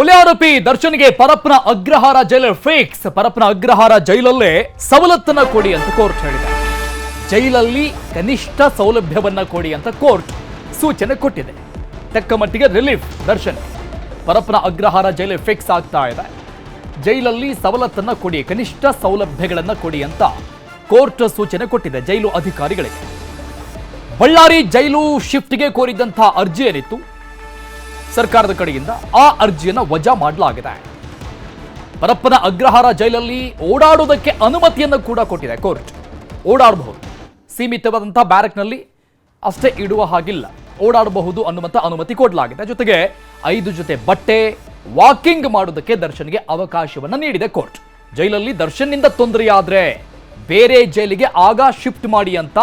ಕೊಲೆ ಆರೋಪಿ ದರ್ಶನ್ಗೆ ಪರಪ್ಪನ ಅಗ್ರಹಾರ ಜೈಲರ್ ಫಿಕ್ಸ್. ಪರಪ್ಪನ ಅಗ್ರಹಾರ ಜೈಲಲ್ಲೇ ಸವಲತ್ತನ್ನ ಕೊಡಿ ಅಂತ ಕೋರ್ಟ್ ಹೇಳಿದೆ. ಜೈಲಲ್ಲಿ ಕನಿಷ್ಠ ಸೌಲಭ್ಯವನ್ನ ಕೊಡಿ ಅಂತ ಕೋರ್ಟ್ ಸೂಚನೆ ಕೊಟ್ಟಿದೆ. ತಕ್ಕ ಮಟ್ಟಿಗೆ relief Darshan. Parappana Agrahara jail fix ಆಗ್ತಾ ಇದೆ. ಜೈಲಲ್ಲಿ ಸವಲತ್ತನ್ನ ಕೊಡಿ, ಕನಿಷ್ಠ ಸೌಲಭ್ಯಗಳನ್ನ ಕೊಡಿ ಅಂತ ಕೋರ್ಟ್ ಸೂಚನೆ ಕೊಟ್ಟಿದೆ ಜೈಲು ಅಧಿಕಾರಿಗಳಿಗೆ. ಬಳ್ಳಾರಿ ಜೈಲು ಶಿಫ್ಟ್ಗೆ ಕೋರಿದ್ದಂತಹ ಅರ್ಜಿ ಏನಿತ್ತು? ಸರ್ಕಾರದ ಕಡೆಯಿಂದ ಆ ಅರ್ಜಿಯನ್ನು ವಜಾ ಮಾಡಲಾಗಿದೆ. ಪರಪ್ಪನ ಅಗ್ರಹಾರ ಜೈಲಲ್ಲಿ ಓಡಾಡುವುದಕ್ಕೆ ಅನುಮತಿಯನ್ನು ಕೂಡ ಕೊಟ್ಟಿದೆ ಕೋರ್ಟ್. ಓಡಾಡಬಹುದು. ಸೀಮಿತವಾದಂತಹ ಬ್ಯಾರಕ್ನಲ್ಲಿ ಅಷ್ಟೇ ಇಡುವ ಹಾಗಿಲ್ಲ. ಓಡಾಡಬಹುದು ಅನ್ನುವಂಥ ಅನುಮತಿ ಕೊಡಲಾಗಿದೆ. ಜೊತೆಗೆ ಐದು ಜೊತೆ ಬಟ್ಟೆ, ವಾಕಿಂಗ್ ಮಾಡೋದಕ್ಕೆ ದರ್ಶನ್ಗೆ ಅವಕಾಶವನ್ನು ನೀಡಿದೆ ಕೋರ್ಟ್. ಜೈಲಲ್ಲಿ ದರ್ಶನ್ನಿಂದ ತೊಂದರೆಯಾದರೆ ಬೇರೆ ಜೈಲಿಗೆ ಆಗ ಶಿಫ್ಟ್ ಮಾಡಿ ಅಂತ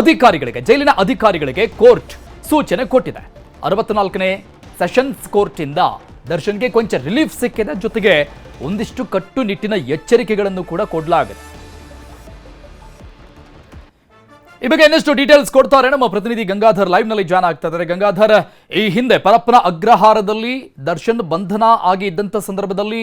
ಅಧಿಕಾರಿಗಳಿಗೆ, ಜೈಲಿನ ಅಧಿಕಾರಿಗಳಿಗೆ ಕೋರ್ಟ್ ಸೂಚನೆ ಕೊಟ್ಟಿದೆ. ಅರವತ್ನಾಲ್ಕನೇ ಸೆಷನ್ಸ್ ಕೋರ್ಟ್ ಇಂದ ದರ್ಶನ್ಗೆ ಕೊಂಚ ರಿಲೀಫ್ ಸಿಕ್ಕಿದೆ ಜೊತೆಗೆ ಒಂದಿಷ್ಟು ಕಟ್ಟುನಿಟ್ಟಿನ ಎಚ್ಚರಿಕೆಗಳನ್ನು ಕೂಡ ಕೊಡಲಾಗಿದೆ. ಈ ಬಗ್ಗೆ ಇನ್ನಷ್ಟು ಡೀಟೇಲ್ಸ್ ಕೊಡ್ತಾರೆ ನಮ್ಮ ಪ್ರತಿನಿಧಿ ಗಂಗಾಧರ್ ಲೈವ್ನಲ್ಲಿ ಜಾಯ್ನ್ ಆಗ್ತಾ ಇದ್ದಾರೆ. ಗಂಗಾಧರ್, ಈ ಹಿಂದೆ ಪರಪ್ಪನ ಅಗ್ರಹಾರದಲ್ಲಿ ದರ್ಶನ್ ಬಂಧನ ಆಗಿ ಇದ್ದಂತ ಸಂದರ್ಭದಲ್ಲಿ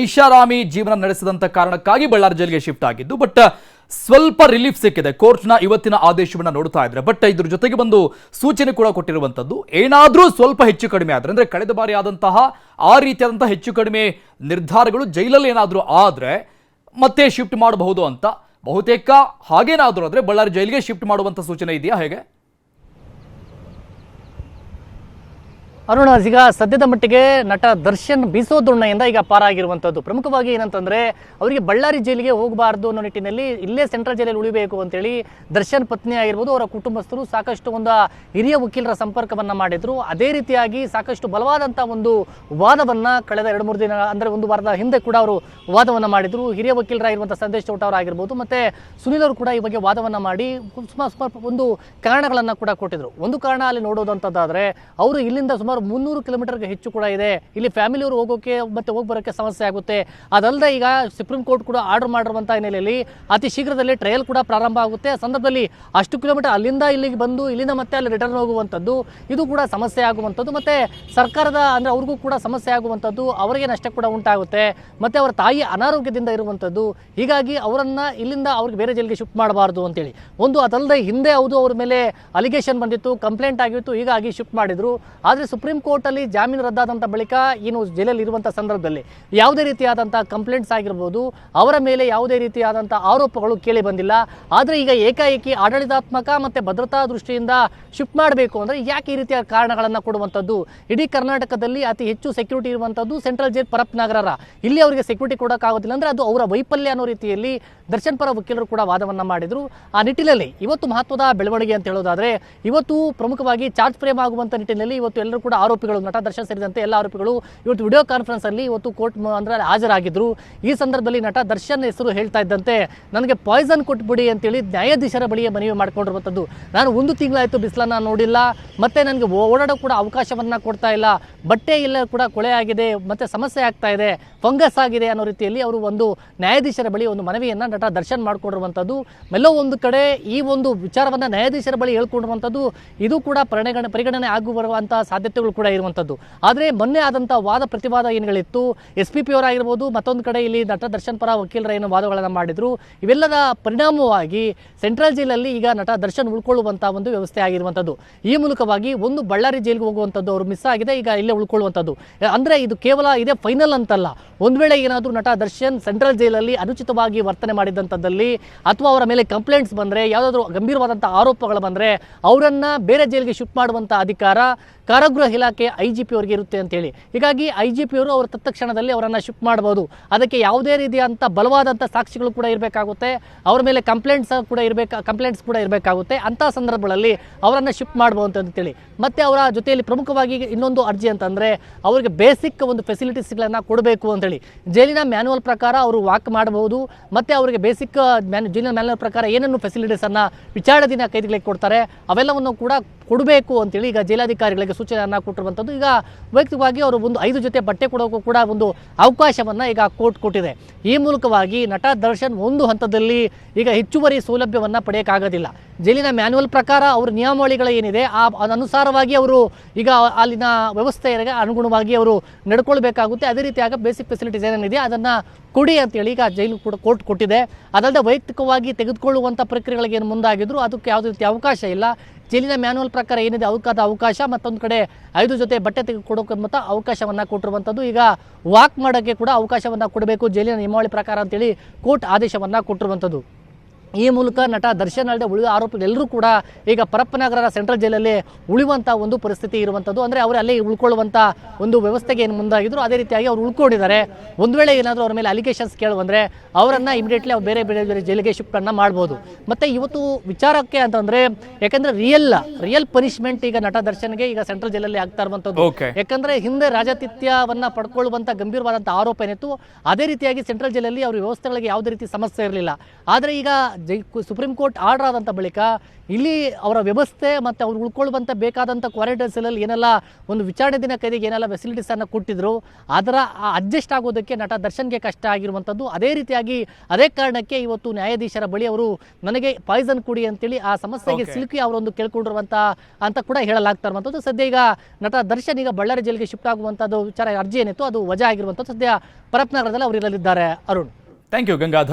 ಐಷಾರಾಮಿ ಜೀವನ ನಡೆಸಿದಂತ ಕಾರಣಕ್ಕಾಗಿ ಬಳ್ಳಾರಿ ಜೈಲಿಗೆ ಶಿಫ್ಟ್ ಆಗಿದ್ದು, ಬಟ್ ಸ್ವಲ್ಪ ರಿಲೀಫ್ ಸಿಕ್ಕಿದೆ. ಕೋರ್ಟ್ನ ಇವತ್ತಿನ ಆದೇಶವನ್ನು ನೋಡ್ತಾ ಇದ್ರೆ. ಬಟ್ ಇದ್ರ ಜೊತೆಗೆ ಬಂದು ಸೂಚನೆ ಕೂಡ ಕೊಟ್ಟಿರುವಂತದ್ದು ಏನಾದರೂ ಸ್ವಲ್ಪ ಹೆಚ್ಚು ಕಡಿಮೆ ಆದ್ರೆ, ಅಂದ್ರೆ ಕಳೆದ ಬಾರಿ ಆದಂತಹ ಆ ರೀತಿಯಾದಂತಹ ಹೆಚ್ಚು ಕಡಿಮೆ ನಿರ್ಧಾರಗಳು ಜೈಲಲ್ಲಿ ಏನಾದರೂ ಆದರೆ ಮತ್ತೆ ಶಿಫ್ಟ್ ಮಾಡಬಹುದು ಅಂತ. ಬಹುತೇಕ ಹಾಗೇನಾದರೂ ಆದರೆ ಬಳ್ಳಾರಿ ಜೈಲಿಗೆ ಶಿಫ್ಟ್ ಮಾಡುವಂತ ಸೂಚನೆ ಇದೆಯಾ ಹೇಗೆ? ಅರುಣ, ಈಗ ಸದ್ಯದ ಮಟ್ಟಿಗೆ ನಟ ದರ್ಶನ್ ಬೀಸೋದುಣ್ಣೆಯಿಂದ ಈಗ ಪಾರಾಗಿರುವಂಥದ್ದು. ಪ್ರಮುಖವಾಗಿ ಏನಂತಂದ್ರೆ, ಅವರಿಗೆ ಬಳ್ಳಾರಿ ಜೈಲಿಗೆ ಹೋಗಬಾರ್ದು ಅನ್ನೋ ನಿಟ್ಟಿನಲ್ಲಿ ಇಲ್ಲೇ ಸೆಂಟ್ರಲ್ ಜೈಲಲ್ಲಿ ಉಳಿಬೇಕು ಅಂತೇಳಿ ದರ್ಶನ್ ಪತ್ನಿ ಆಗಿರ್ಬೋದು, ಅವರ ಕುಟುಂಬಸ್ಥರು ಸಾಕಷ್ಟು ಒಂದು ಹಿರಿಯ ವಕೀಲರ ಸಂಪರ್ಕವನ್ನು ಮಾಡಿದ್ರು. ಅದೇ ರೀತಿಯಾಗಿ ಸಾಕಷ್ಟು ಬಲವಾದಂಥ ಒಂದು ವಾದವನ್ನು ಕಳೆದ ಎರಡು, ಮೂರು ದಿನ, ಅಂದರೆ ಒಂದು ವಾರದ ಹಿಂದೆ ಕೂಡ ಅವರು ವಾದವನ್ನು ಮಾಡಿದ್ರು. ಹಿರಿಯ ವಕೀಲರಾಗಿರುವಂಥ ಸಂದೇಶ್ ಚೌಟ ಅವರಾಗಿರ್ಬೋದು ಮತ್ತು ಸುನಿಲ್ ಅವರು ಕೂಡ ಈ ಬಗ್ಗೆ ವಾದವನ್ನು ಮಾಡಿ ಸುಮಾರು ಸುಮಾರು ಒಂದು ಕಾರಣಗಳನ್ನು ಕೂಡ ಕೊಟ್ಟಿದ್ರು. ಒಂದು ಕಾರಣ ಅಲ್ಲಿ ನೋಡೋದಂಥದ್ದಾದರೆ, ಅವರು ಇಲ್ಲಿಂದ ಸುಮಾರು ಮುನ್ನೂರು ಕಿಲೋಮೀಟರ್ಗೆ ಹೆಚ್ಚು ಕೂಡ ಇದೆ. ಇಲ್ಲಿ ಫ್ಯಾಮಿಲಿಯವರು ಹೋಗೋಕೆ ಮತ್ತೆ ಹೋಗಿ ಬರೋಕ್ಕೆ ಸಮಸ್ಯೆ ಆಗುತ್ತೆ. ಅದಲ್ಲದೆ ಈಗ ಸುಪ್ರೀಂ ಕೋರ್ಟ್ ಕೂಡ ಆರ್ಡರ್ ಮಾಡಿರುವಂಥ ಹಿನ್ನೆಲೆಯಲ್ಲಿ ಅತಿ ಶೀಘ್ರದಲ್ಲಿ ಟ್ರಯಲ್ ಕೂಡ ಪ್ರಾರಂಭ ಆಗುತ್ತೆ. ಆ ಸಂದರ್ಭದಲ್ಲಿ ಅಷ್ಟು ಕಿಲೋಮೀಟರ್ ಅಲ್ಲಿಂದ ಇಲ್ಲಿಗೆ ಬಂದು, ಇಲ್ಲಿಂದ ಮತ್ತೆ ಅಲ್ಲಿ ರಿಟರ್ನ್ ಹೋಗುವಂಥದ್ದು, ಇದು ಕೂಡ ಸಮಸ್ಯೆ ಆಗುವಂಥದ್ದು. ಮತ್ತೆ ಸರ್ಕಾರದ ಅಂದ್ರೆ ಅವ್ರಿಗೂ ಕೂಡ ಸಮಸ್ಯೆ ಆಗುವಂಥದ್ದು, ಅವರಿಗೆ ನಷ್ಟ ಕೂಡ ಉಂಟಾಗುತ್ತೆ. ಮತ್ತೆ ಅವರ ತಾಯಿ ಅನಾರೋಗ್ಯದಿಂದ ಇರುವಂಥದ್ದು, ಹೀಗಾಗಿ ಅವರನ್ನ ಇಲ್ಲಿಂದ ಅವ್ರಿಗೆ ಬೇರೆ ಜೈಲಿಗೆ ಶಿಫ್ಟ್ ಮಾಡಬಾರ್ದು ಅಂತೇಳಿ. ಒಂದು ಅದಲ್ಲದೆ ಹಿಂದೆ ಹೌದು, ಅವ್ರ ಮೇಲೆ ಅಲಿಗೇಷನ್ ಬಂದಿತ್ತು ಕಂಪ್ಲೇಂಟ್ ಆಗಿತ್ತು, ಹೀಗಾಗಿ ಶಿಫ್ಟ್ ಮಾಡಿದ್ರು. ಆದರೆ ಸುಪ್ರೀಂ ಕೋರ್ಟಲ್ಲಿ ಜಾಮೀನು ರದ್ದಾದಂಥ ಬಳಿಕ ಏನು ಜೈಲಲ್ಲಿ ಇರುವಂಥ ಸಂದರ್ಭದಲ್ಲಿ ಯಾವುದೇ ರೀತಿಯಾದಂಥ ಕಂಪ್ಲೇಂಟ್ಸ್ ಆಗಿರ್ಬೋದು, ಅವರ ಮೇಲೆ ಯಾವುದೇ ರೀತಿಯಾದಂಥ ಆರೋಪಗಳು ಕೇಳಿ ಬಂದಿಲ್ಲ. ಆದರೆ ಈಗ ಏಕಾಏಕಿ ಆಡಳಿತಾತ್ಮಕ ಮತ್ತು ಭದ್ರತಾ ದೃಷ್ಟಿಯಿಂದ ಶಿಫ್ಟ್ ಮಾಡಬೇಕು ಅಂದರೆ ಯಾಕೆ ಈ ರೀತಿಯ ಕಾರಣಗಳನ್ನು ಕೊಡುವಂಥದ್ದು? ಇಡೀ ಕರ್ನಾಟಕದಲ್ಲಿ ಅತಿ ಹೆಚ್ಚು ಸೆಕ್ಯೂರಿಟಿ ಇರುವಂಥದ್ದು ಸೆಂಟ್ರಲ್ ಜೈಲ್ ಪರಪ್ ನಗರ ಇಲ್ಲಿ ಅವರಿಗೆ ಸೆಕ್ಯೂರಿಟಿ ಕೊಡೋಕ್ಕಾಗೋದಿಲ್ಲ ಅಂದರೆ ಅದು ಅವರ ವೈಫಲ್ಯ ಅನ್ನೋ ರೀತಿಯಲ್ಲಿ ದರ್ಶನ್ ಪರ ವಕೀಲರು ಕೂಡ ವಾದವನ್ನು ಮಾಡಿದರು. ಆ ನಿಟ್ಟಿನಲ್ಲಿ ಇವತ್ತು ಮಹತ್ವದ ಬೆಳವಣಿಗೆ ಅಂತ ಹೇಳೋದಾದರೆ, ಇವತ್ತು ಪ್ರಮುಖವಾಗಿ ಚಾರ್ಜ್ ಫ್ರೇಮ್ ಆಗುವಂಥ ನಿಟ್ಟಿನಲ್ಲಿ ಇವತ್ತು ಎಲ್ಲರೂ ಕೂಡ ಆರೋಪಿಗಳು ನಟ ದರ್ಶನ್ ಸೇರಿದಂತೆ ಎಲ್ಲ ಆರೋಪಿಗಳು ಇವತ್ತು ವಿಡಿಯೋ ಕಾನ್ಫರೆನ್ಸ್ ಅಲ್ಲಿ ಇವತ್ತು ಕೋರ್ಟ್ ಅಂದ್ರೆ ಹಾಜರಾಗಿದ್ರು. ಈ ಸಂದರ್ಭದಲ್ಲಿ ನಟ ದರ್ಶನ್ ಹೆಸರು ಹೇಳ್ತಾ ಇದ್ದಂತೆ, ನನಗೆ ಪಾಯ್ಸನ್ ಕೊಟ್ಬಿಡಿ ಅಂತೇಳಿ ನ್ಯಾಯಾಧೀಶರ ಬಳಿಯೇ ಮನವಿ ಮಾಡ್ಕೊಂಡಿರುವಂಥದ್ದು. ನಾನು ಒಂದು ತಿಂಗಳಾಯಿತು ಬಿಸಿಲನ್ನ ನೋಡಿಲ್ಲ, ಮತ್ತೆ ನನಗೆ ಓಡಾಡೋ ಕೂಡ ಅವಕಾಶವನ್ನ ಕೊಡ್ತಾ ಇಲ್ಲ. ಬಟ್ಟೆ ಇಲ್ಲ ಕೂಡ ಕೊಳೆ ಆಗಿದೆ, ಮತ್ತೆ ಸಮಸ್ಯೆ ಆಗ್ತಾ ಇದೆ, ಫಂಗಸ್ ಆಗಿದೆ ಅನ್ನೋ ರೀತಿಯಲ್ಲಿ ಅವರು ಒಂದು ನ್ಯಾಯಾಧೀಶರ ಬಳಿ ಒಂದು ಮನವಿಯನ್ನ ನಟ ದರ್ಶನ್ ಮಾಡಿಕೊಂಡಿರುವಂಥದ್ದು. ಮೆಲ್ಲೋ ಒಂದು ಕಡೆ ಈ ಒಂದು ವಿಚಾರವನ್ನ ನ್ಯಾಯಾಧೀಶರ ಬಳಿ ಹೇಳ್ಕೊಂಡಿರುವಂಥದ್ದು, ಇದು ಕೂಡ ಪರಿಗಣನೆ ಪರಿಗಣನೆ ಆಗುವಂತಹ ಬರುವಂಥ ಸಾಧ್ಯತೆಗಳು ಕೂಡ ಇರುವಂಥದ್ದು ಆದರೆ ಮೊನ್ನೆ ಆದಂಥ ವಾದ ಪ್ರತಿವಾದ ಏನುಗಳಿತ್ತು, ಎಸ್ ಪಿ ಪಿ ಮತ್ತೊಂದು ಕಡೆ ಇಲ್ಲಿ ನಟ ದರ್ಶನ್ ಪರ ವಕೀಲರ ಏನು ವಾದಗಳನ್ನು ಮಾಡಿದ್ರು. ಇವೆಲ್ಲದ ಪರಿಣಾಮವಾಗಿ ಸೆಂಟ್ರಲ್ ಜೈಲಲ್ಲಿ ಈಗ ನಟ ದರ್ಶನ್ ಉಳ್ಕೊಳ್ಳುವಂಥ ಒಂದು ವ್ಯವಸ್ಥೆ ಆಗಿರುವಂಥದ್ದು ಈ ಮೂಲಕವಾಗಿ ಒಂದು ಬಳ್ಳಾರಿ ಜೈಲಿಗೆ ಹೋಗುವಂಥದ್ದು ಅವರು ಮಿಸ್ ಆಗಿದೆ, ಈಗ ಇಲ್ಲೇ ಉಳ್ಕೊಳ್ಳುವಂಥದ್ದು ಅಂದರೆ ಇದು ಕೇವಲ ಇದೇ ಫೈನಲ್ ಅಂತಲ್ಲ. ಒಂದು ವೇಳೆ ಏನಾದರೂ ನಟ ದರ್ಶನ್ ಸೆಂಟ್ರಲ್ ಜೈಲಲ್ಲಿ ಅನುಚಿತವಾಗಿ ವರ್ತನೆ ಮಾಡಿದಂಥದ್ದಲ್ಲಿ ಅಥವಾ ಅವರ ಮೇಲೆ ಕಂಪ್ಲೇಂಟ್ಸ್ ಬಂದರೆ, ಯಾವುದಾದ್ರೂ ಗಂಭೀರವಾದಂಥ ಆರೋಪಗಳು ಬಂದರೆ, ಅವರನ್ನು ಬೇರೆ ಜೈಲಿಗೆ ಶಿಫ್ಟ್ ಮಾಡುವಂಥ ಅಧಿಕಾರ ಕಾರಾಗೃಹ ಇಲಾಖೆ ಐ ಜಿ ಪಿ ಅವರಿಗೆ ಇರುತ್ತೆ ಅಂತೇಳಿ. ಹೀಗಾಗಿ ಐ ಜಿ ಪಿಯವರು ಅವರು ತತ್ಕ್ಷಣದಲ್ಲಿ ಅವರನ್ನು ಶಿಫ್ಟ್ ಮಾಡ್ಬೋದು. ಅದಕ್ಕೆ ಯಾವುದೇ ರೀತಿಯಂಥ ಬಲವಾದಂಥ ಸಾಕ್ಷಿಗಳು ಕೂಡ ಇರಬೇಕಾಗುತ್ತೆ. ಅವರ ಮೇಲೆ ಕಂಪ್ಲೇಂಟ್ಸ್ ಕೂಡ ಇರಬೇಕು, ಕಂಪ್ಲೇಂಟ್ಸ್ ಕೂಡ ಇರಬೇಕಾಗುತ್ತೆ. ಅಂಥ ಸಂದರ್ಭಗಳಲ್ಲಿ ಅವರನ್ನು ಶಿಫ್ಟ್ ಮಾಡ್ಬೋದು ಅಂತೇಳಿ. ಮತ್ತು ಅವರ ಜೊತೆಯಲ್ಲಿ ಪ್ರಮುಖವಾಗಿ ಇನ್ನೊಂದು ಅರ್ಜಿ ಅಂತಂದರೆ ಅವರಿಗೆ ಬೇಸಿಕ್ ಒಂದು ಫೆಸಿಲಿಟೀಸ್ಗಳನ್ನು ಕೊಡಬೇಕು ಅಂತೇಳಿ. ಜೈಲಿನ ಮ್ಯಾನ್ಯುವಲ್ ಪ್ರಕಾರ ಅವರು ವಾಕ್ ಮಾಡಬಹುದು ಮತ್ತು ಅವರಿಗೆ ಬೇಸಿಕ್ ಮ್ಯಾನ್, ಜೈಲಿನ ಮ್ಯಾನ್ಯುವಲ್ ಪ್ರಕಾರ ಏನೇನು ಫೆಸಿಲಿಟೀಸನ್ನು ವಿಚಾರಣೆ ದಿನ ಕೈದಿಗಳಿಗೆ ಕೊಡ್ತಾರೆ, ಅವೆಲ್ಲವನ್ನು ಕೂಡ ಕೊಡಬೇಕು ಅಂತೇಳಿ ಈಗ ಜಿಲ್ಲಾಧಿಕಾರಿಗಳಿಗೆ ಸೂಚನೆಯನ್ನು ಕೊಟ್ಟಿರುವಂಥದ್ದು. ಈಗ ವೈಯಕ್ತಿಕವಾಗಿ ಅವರು ಒಂದು ಐದು ಜೊತೆ ಬಟ್ಟೆ ಕೊಡೋಕ್ಕೂ ಕೂಡ ಒಂದು ಅವಕಾಶವನ್ನು ಈಗ ಕೋರ್ಟ್ ಕೊಟ್ಟಿದೆ. ಈ ಮೂಲಕವಾಗಿ ನಟ ದರ್ಶನ್ ಒಂದು ಹಂತದಲ್ಲಿ ಈಗ ಹೆಚ್ಚುವರಿ ಸೌಲಭ್ಯವನ್ನು ಪಡೆಯೋಕ್ಕಾಗೋದಿಲ್ಲ ಜೈಲಿನ ಮ್ಯಾನ್ಯುವಲ್ ಪ್ರಕಾರ ಅವ್ರ ನಿಯಮಾವಳಿಗಳು ಏನಿದೆ, ಆ ಅನುಸಾರವಾಗಿ ಅವರು ಈಗ ಅಲ್ಲಿನ ವ್ಯವಸ್ಥೆಗೆ ಅನುಗುಣವಾಗಿ ಅವರು ನಡ್ಕೊಳ್ಬೇಕಾಗುತ್ತೆ. ಅದೇ ರೀತಿಯಾಗ ಬೇಸಿಕ್ ಫೆಸಿಲಿಟೀಸ್ ಏನೇನಿದೆ ಅದನ್ನು ಕೊಡಿ ಅಂತೇಳಿ ಈಗ ಜೈಲು ಕೂಡ ಕೋರ್ಟ್ ಕೊಟ್ಟಿದೆ. ಅದಲ್ಲದೆ ವೈಯಕ್ತಿಕವಾಗಿ ತೆಗೆದುಕೊಳ್ಳುವಂಥ ಪ್ರಕ್ರಿಯೆಗಳಿಗೆ ಏನು ಮುಂದಾಗಿದ್ರು ಅದಕ್ಕೆ ಯಾವುದೇ ರೀತಿ ಅವಕಾಶ ಇಲ್ಲ. ಜೈಲಿನ ಮ್ಯಾನುವಲ್ ಪ್ರಕಾರ ಏನಿದೆ ಅವಕಾದ ಅವಕಾಶ, ಮತ್ತೊಂದು ಕಡೆ ಐದು ಜೊತೆ ಬಟ್ಟೆ ತೆಗೆದುಕೊಡೋಕೆ ಮತ್ತು ಅವಕಾಶವನ್ನು ಕೊಟ್ಟಿರುವಂಥದ್ದು. ಈಗ ವಾಕ್ ಮಾಡೋಕ್ಕೆ ಕೂಡ ಅವಕಾಶವನ್ನು ಕೊಡಬೇಕು, ಜೈಲಿನ ನಿಯಮಾವಳಿ ಪ್ರಕಾರ ಅಂತೇಳಿ ಕೋರ್ಟ್ ಆದೇಶವನ್ನು ಕೊಟ್ಟಿರುವಂಥದ್ದು. ಈ ಮೂಲಕ ನಟ ದರ್ಶನ್ ಅಲ್ಲದೆ ಉಳಿದ ಆರೋಪಿಗಳೆಲ್ಲರೂ ಕೂಡ ಈಗ ಪರಪ್ಪನಗರ ಸೆಂಟ್ರಲ್ ಜೈಲಲ್ಲಿ ಉಳಿಯುವಂಥ ಒಂದು ಪರಿಸ್ಥಿತಿ ಇರುವಂಥದ್ದು ಅಂದರೆ ಅವರು ಅಲ್ಲೇ ಉಳ್ಕೊಳ್ಳುವಂಥ ಒಂದು ವ್ಯವಸ್ಥೆಗೆ ಏನು ಮುಂದಾಗಿದ್ರು ಅದೇ ರೀತಿಯಾಗಿ ಅವ್ರು ಉಳ್ಕೊಂಡಿದ್ದಾರೆ. ಒಂದು ವೇಳೆ ಏನಾದರೂ ಅವ್ರ ಮೇಲೆ ಅಲಿಗೇಷನ್ಸ್ ಕೇಳುವಂದರೆ ಅವರನ್ನು ಇಮಿಡಿಯೇಟ್ಲಿ ಅವ್ರು ಬೇರೆ ಬೇರೆ ಬೇರೆ ಜೈಲಿಗೆ ಶಿಫ್ಟನ್ನು ಮಾಡ್ಬೋದು. ಮತ್ತು ಇವತ್ತು ವಿಚಾರಕ್ಕೆ ಅಂತಂದರೆ ಯಾಕಂದರೆ ರಿಯಲ್ ರಿಯಲ್ ಪನಿಷ್ಮೆಂಟ್ ಈಗ ನಟ ದರ್ಶನ್ಗೆ ಈಗ ಸೆಂಟ್ರಲ್ ಜೈಲಲ್ಲಿ ಆಗ್ತಾ ಇರುವಂಥದ್ದು ಯಾಕಂದರೆ ಹಿಂದೆ ರಾಜತಿಥ್ಯವನ್ನು ಪಡ್ಕೊಳ್ಳುವಂಥ ಗಂಭೀರವಾದಂಥ ಆರೋಪ ಏನಿತ್ತು ಅದೇ ರೀತಿಯಾಗಿ ಸೆಂಟ್ರಲ್ ಜೈಲಲ್ಲಿ ಅವ್ರ ವ್ಯವಸ್ಥೆಗಳಿಗೆ ಯಾವುದೇ ರೀತಿ ಸಮಸ್ಯೆ ಇರಲಿಲ್ಲ. ಆದರೆ ಈಗ ಜೈ ಸುಪ್ರೀಂ ಕೋರ್ಟ್ ಆರ್ಡರ್ ಆದಂಥ ಬಳಿಕ ಇಲ್ಲಿ ಅವರ ವ್ಯವಸ್ಥೆ ಮತ್ತು ಅವ್ರು ಉಳ್ಕೊಳ್ಳುವಂಥ ಬೇಕಾದಂಥ ಕ್ವಾರಂಟೈನ್ಸಲ್ಲಿ ಏನೆಲ್ಲ ಒಂದು ವಿಚಾರಣೆ ದಿನ ಕೈದಿಗೆ ಏನೆಲ್ಲ ಫೆಸಿಲಿಟೀಸನ್ನು ಕೊಟ್ಟಿದ್ರು ಅದರ ಅಡ್ಜಸ್ಟ್ ಆಗೋದಕ್ಕೆ ನಟ ದರ್ಶನ್ಗೆ ಕಷ್ಟ ಆಗಿರುವಂಥದ್ದು. ಅದೇ ರೀತಿಯಾಗಿ ಅದೇ ಕಾರಣಕ್ಕೆ ಇವತ್ತು ನ್ಯಾಯಾಧೀಶರ ಬಳಿ ಅವರು ನನಗೆ ಪಾಯ್ಸನ್ ಕೊಡಿ ಅಂತೇಳಿ ಆ ಸಮಸ್ಯೆಗೆ ಸಿಲ್ಕಿ ಸಿಲುಕಿ ಅವರೊಂದು ಕೇಳ್ಕೊಂಡಿರುವಂಥ ಅಂತ ಕೂಡ ಹೇಳಲಾಗ್ತಾ ಇರುವಂಥದ್ದು. ಸದ್ಯ ಈಗ ನಟ ದರ್ಶನ್ ಈಗ ಬಳ್ಳಾರಿ ಜೈಲಿಗೆ ಶಿಫ್ಟ್ ಆಗುವಂಥದ್ದು ವಿಚಾರ ಅರ್ಜಿ ಏನಿತ್ತು ಅದು ವಜಾ ಆಗಿರುವಂಥದ್ದು. ಸದ್ಯ ಪರಪ್ನಗರದಲ್ಲಿ ಅವರು ಇರಲಿದ್ದಾರೆ. ಅರುಣ್. Thank you Gangadhar.